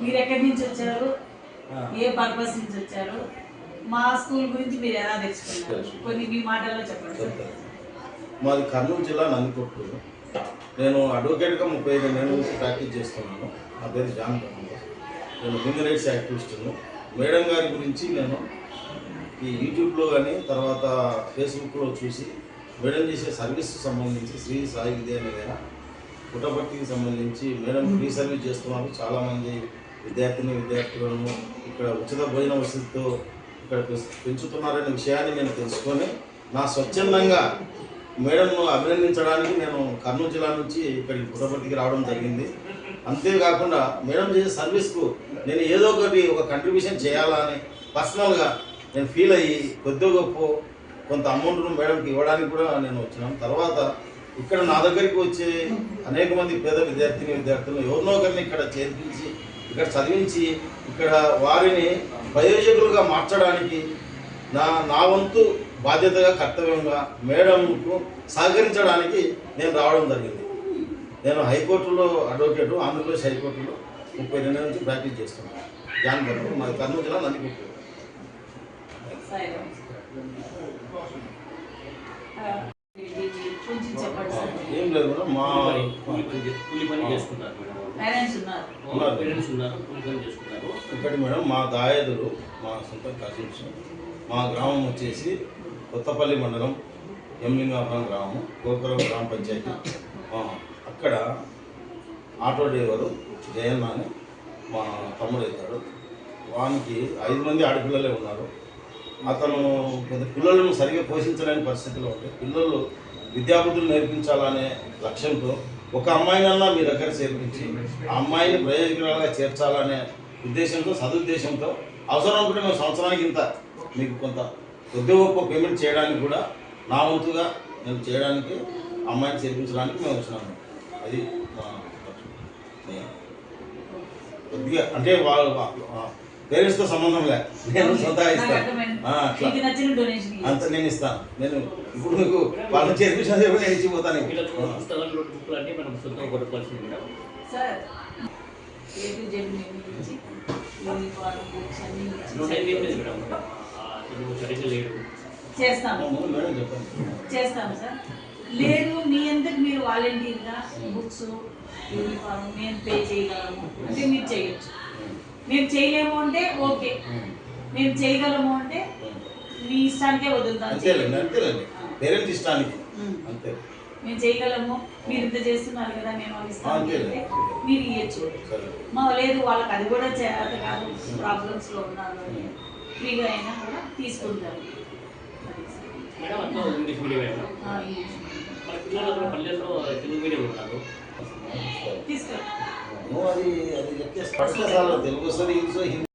మీరు ఎక్కడి నుంచి వచ్చారు. ఏ పర్పస్ నుంచి వచ్చారు? మా స్కూల్ గురించి మీరు ఎలా తెచ్చుకున్నారు కొన్ని మీ మాటల్లో చెప్పండి. మాది కర్నూలు జిల్లా నందికొట్టు. నేను అడ్వకేట్గా ముప్పై ఐదు నెలల నుంచి ప్రాక్టీస్ చేస్తున్నాను. నా పేరు జాన్ నేను హ్యూమన్ రైట్స్ యాక్టివిస్టును. మేడం గారి గురించి నేను ఈ యూట్యూబ్లో కానీ తర్వాత ఫేస్బుక్లో చూసి మేడం చేసే సర్వీస్ సంబంధించి శ్రీ సాయి విద్యానిలయ పుట్టపర్తికి సంబంధించి మేడం ఫ్రీ సర్వీస్ చేస్తున్నారు. చాలామంది విద్యార్థిని విద్యార్థులను ఇక్కడ ఉచిత భోజన వసతితో ఇక్కడ పెంచు- పెంచుతున్నారనే విషయాన్ని నేను తెలుసుకొని నా స్వచ్ఛందంగా మేడంను అభినందించడానికి నేను కర్నూలు జిల్లా నుంచి ఇక్కడికి పుట్టపర్తికి రావడం జరిగింది. అంతేకాకుండా మేడం చేసే సర్వీస్కు నేను ఏదో ఒకటి ఒక కంట్రిబ్యూషన్ చేయాలా అని పర్సనల్గా నేను ఫీల్ అయ్యి కొద్దిగా గొప్ప కొంత అమౌంట్ను మేడంకి ఇవ్వడానికి కూడా నేను వచ్చినాను. తర్వాత ఇక్కడ నా దగ్గరికి వచ్చే అనేక మంది పేద విద్యార్థిని విద్యార్థులను ఎవరినో ఒకరిని ఇక్కడ చేర్పించి ఇక్కడ చదివించి ఇక్కడ వారిని ప్రయోజకులుగా మార్చడానికి నా నా వంతు బాధ్యతగా కర్తవ్యంగా మేడంకు సహకరించడానికి నేను రావడం జరిగింది. నేను హైకోర్టులో అడ్వకేటు ఆంధ్రప్రదేశ్ హైకోర్టులో ముప్పై రెండు నుంచి ప్రాక్టీస్ చేస్తున్నాను. జాన్ కర్నూలు మాది కర్నూలు జిల్లా నందికొట్టు ఏం లేదు మేడం మా ఒకటి మేడం మా దాయదులు మా సొంత కజిన్స్ మా గ్రామం వచ్చేసి కొత్తపల్లి మండలం ఎమ్లింగాపురం గ్రామం గోపురం గ్రామ పంచాయతీ. ఆ, అక్కడ ఆటో డ్రైవరు జయన్న అని మా తమ్ముడు అవుతాడు. వానికి ఐదు మంది ఆడపిల్లలే ఉన్నారు. అతను పెద్ద పిల్లలను సరిగా పోషించలేని పరిస్థితిలో ఉంటే పిల్లలు విద్యాబుద్ధులు నేర్పించాలనే లక్ష్యంతో ఒక అమ్మాయినన్నా మీ దగ్గర చేర్పించి ఆ అమ్మాయిని ప్రయోజకురాలుగా చేర్చాలనే ఉద్దేశంతో సదుద్దేశంతో అవసరం అనుకుంటే మేము సంవత్సరానికి ఇంత మీకు కొంత కొద్ది గొప్ప పేమెంట్ చేయడానికి కూడా నా వంతుగా మేము చేయడానికి అమ్మాయిని చేర్పించడానికి మేము వచ్చినాము. అది. కొద్దిగా అంటే వాళ్ళు పేరెంట్స్తో సంబంధం లే. నేను నాకు ఇస్తాను అంత నేను ఇస్తాను. నేను ఇప్పుడు మీకు వాళ్ళని చేర్పించిన నేను. ఇచ్చిపోతాను చేస్తాము. అవును, మేడం చెప్పండి. చేస్తాము సార్. లేదు మీ అంతటి మీరు వాలంటీర్గా? బుక్స్ యూనిఫామ్ మేము పే చేయగలము. అంటే మీరు చేయొచ్చు. మేము చేయలేము అంటే ఓకే. మేము చేయగలము అంటే మీ ఇష్టానికే వదులుతాం. పేరెంట్స్ ఇష్టానికి. అంతే. మేము చేయగలము మీరు ఇంత చేస్తున్నారు కదా మేము ఇస్తాము. అంటే మీరు ఇవ్వచ్చు మా లేదు వాళ్ళకి అది కూడా చేత కాదు ప్రాబ్లమ్స్లో ఉన్నారు. ఫ్రీగా అయినా కూడా తీసుకుంటారు. మేడం అంతా ఇంగ్లీష్ మీడియం మేడం మన పిల్లలు కూడా పల్లెల్లో తెలుగు మీడియం నువ్వు అది అది చెప్తే స్పష్టత తెలుగు వస్తుంది ఇంగ్లీష్